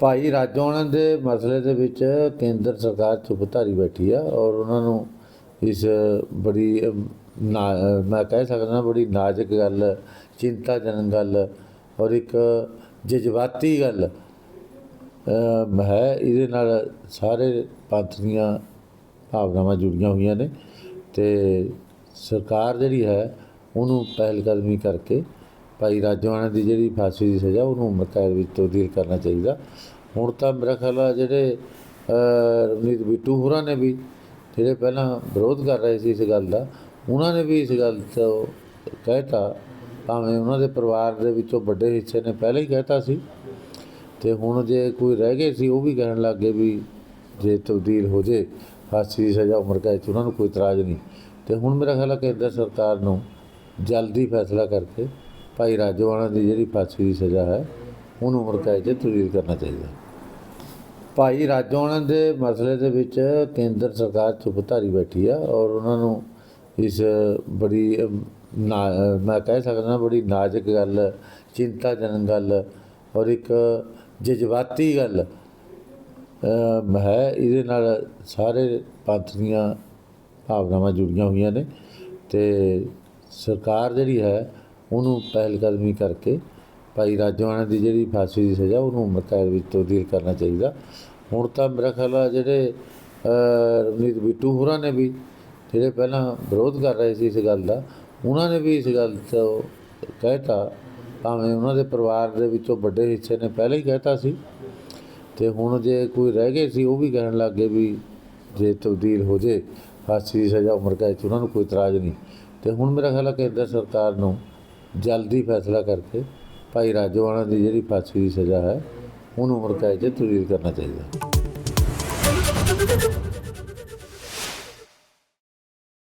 ਭਾਈ ਰਾਜੋਆਣਾ ਦੇ ਮਸਲੇ ਦੇ ਵਿੱਚ ਕੇਂਦਰ ਸਰਕਾਰ ਚੁੱਪ ਧਾਰੀ ਬੈਠੀ ਆ ਔਰ ਉਹਨਾਂ ਨੂੰ ਇਸ ਬੜੀ, ਨਾ- ਮੈਂ ਕਹਿ ਸਕਦਾ ਬੜੀ ਨਾਜ਼ੁਕ ਗੱਲ, ਚਿੰਤਾਜਨਕ ਗੱਲ ਔਰ ਇੱਕ ਜਜ਼ਬਾਤੀ ਗੱਲ ਹੈ। ਇਹਦੇ ਨਾਲ ਸਾਰੇ ਪੰਥ ਦੀਆਂ ਭਾਵਨਾਵਾਂ ਜੁੜੀਆਂ ਹੋਈਆਂ ਨੇ ਤੇ ਸਰਕਾਰ ਜਿਹੜੀ ਹੈ ਉਹਨੂੰ ਪਹਿਲਕਦਮੀ ਕਰਕੇ ਭਾਈ ਰਾਜੋਆਣਾ ਦੀ ਜਿਹੜੀ ਫਾਂਸੀ ਦੀ ਸਜ਼ਾ, ਉਹਨੂੰ ਉਮਰ ਕੈਦ ਵਿੱਚ ਤਬਦੀਲ ਕਰਨਾ ਚਾਹੀਦਾ। ਹੁਣ ਤਾਂ ਮੇਰਾ ਖਿਆਲ ਆ ਜਿਹੜੇ ਰਵਨੀਤ ਬਿੱਟੂ ਹੋਰਾਂ ਨੇ ਵੀ ਜਿਹੜੇ ਪਹਿਲਾਂ ਵਿਰੋਧ ਕਰ ਰਹੇ ਸੀ ਇਸ ਗੱਲ ਦਾ, ਉਹਨਾਂ ਨੇ ਵੀ ਇਸ ਗੱਲ ਤੋਂ ਕਹਿਤਾ, ਭਾਵੇਂ ਉਹਨਾਂ ਦੇ ਪਰਿਵਾਰ ਦੇ ਵਿੱਚੋਂ ਵੱਡੇ ਹਿੱਸੇ ਨੇ ਪਹਿਲਾਂ ਹੀ ਕਹਿਤਾ ਸੀ। ਤੇ ਹੁਣ ਜੇ ਕੋਈ ਰਹਿ ਗਏ ਸੀ, ਉਹ ਵੀ ਕਹਿਣ ਲੱਗ ਗਏ ਵੀ ਜੇ ਤਬਦੀਲ ਹੋ ਜੇ, ਫਾਂਸੀ ਦੀ ਸਜ਼ਾ ਉਮਰ ਕੈਦ 'ਚ ਉਹਨਾਂ ਨੂੰ ਕੋਈ ਇਤਰਾਜ਼ ਨਹੀਂ। ਤੇ ਹੁਣ ਮੇਰਾ ਖਿਆਲ ਹੈ ਕੇਂਦਰ ਸਰਕਾਰ ਨੂੰ ਜਲਦੀ ਫੈਸਲਾ ਕਰਕੇ ਭਾਈ ਰਾਜੋਆਣਾ ਦੀ ਜਿਹੜੀ ਫਾਂਸੀ ਦੀ ਸਜ਼ਾ ਹੈ, ਉਹਨੂੰ ਉਮਰ ਕੈਦ 'ਚ ਤਬਦੀਲ ਕਰਨਾ ਚਾਹੀਦਾ। ਭਾਈ ਰਾਜੋਆਣਾ ਦੇ ਮਸਲੇ ਦੇ ਵਿੱਚ ਕੇਂਦਰ ਸਰਕਾਰ ਚੁੱਪ ਧਾਰੀ ਬੈਠੀ ਆ ਔਰ ਉਹਨਾਂ ਨੂੰ ਇਸ ਬੜੀ, ਨਾ- ਮੈਂ ਕਹਿ ਸਕਦਾ ਬੜੀ ਨਾਜ਼ੁਕ ਗੱਲ, ਚਿੰਤਾਜਨਕ ਗੱਲ ਔਰ ਇੱਕ ਜਜ਼ਬਾਤੀ ਗੱਲ ਹੈ। ਇਹਦੇ ਨਾਲ ਸਾਰੇ ਪੰਥ ਦੀਆਂ ਭਾਵਨਾਵਾਂ ਜੁੜੀਆਂ ਹੋਈਆਂ ਨੇ ਤੇ ਸਰਕਾਰ ਜਿਹੜੀ ਹੈ ਉਹਨੂੰ ਪਹਿਲਕਦਮੀ ਕਰਕੇ ਭਾਈ ਰਾਜੋਆਣਾ ਦੀ ਜਿਹੜੀ ਫਾਂਸੀ ਦੀ ਸਜ਼ਾ, ਉਹਨੂੰ ਉਮਰ ਕੈਦ ਵਿੱਚ ਤਬਦੀਲ ਕਰਨਾ ਚਾਹੀਦਾ। ਹੁਣ ਤਾਂ ਮੇਰਾ ਖਿਆਲ ਆ ਜਿਹੜੇ ਰਵਨੀਤ ਬਿੱਟੂ ਹੋਰਾਂ ਨੇ ਵੀ ਜਿਹੜੇ ਪਹਿਲਾਂ ਵਿਰੋਧ ਕਰ ਰਹੇ ਸੀ ਇਸ ਗੱਲ ਦਾ, ਉਹਨਾਂ ਨੇ ਵੀ ਇਸ ਗੱਲ ਤੋਂ ਕਹਿਤਾ, ਭਾਵੇਂ ਉਹਨਾਂ ਦੇ ਪਰਿਵਾਰ ਦੇ ਵਿੱਚੋਂ ਵੱਡੇ ਹਿੱਸੇ ਨੇ ਪਹਿਲਾਂ ਹੀ ਕਹਿਤਾ ਸੀ। ਤੇ ਹੁਣ ਜੇ ਕੋਈ ਰਹਿ ਗਏ ਸੀ, ਉਹ ਵੀ ਕਹਿਣ ਲੱਗ ਗਏ ਵੀ ਜੇ ਤਬਦੀਲ ਹੋ ਜੇ, ਫਾਂਸੀ ਦੀ ਸਜ਼ਾ ਉਮਰ ਕੈਦ 'ਚ ਉਹਨਾਂ ਨੂੰ ਕੋਈ ਇਤਰਾਜ਼ ਨਹੀਂ। ਤੇ ਹੁਣ ਮੇਰਾ ਖਿਆਲ ਹੈ ਕੇਂਦਰ ਸਰਕਾਰ ਨੂੰ ਜਲਦੀ ਫੈਸਲਾ ਕਰਕੇ ਭਾਈ ਰਾਜੋਆਣਾ ਦੀ ਜਿਹੜੀ ਫਾਂਸੀ ਦੀ ਸਜ਼ਾ ਹੈ, ਉਹਨੂੰ ਉਮਰ ਕੈਦ 'ਚ ਤਬਦੀਲ ਕਰਨਾ ਚਾਹੀਦਾ।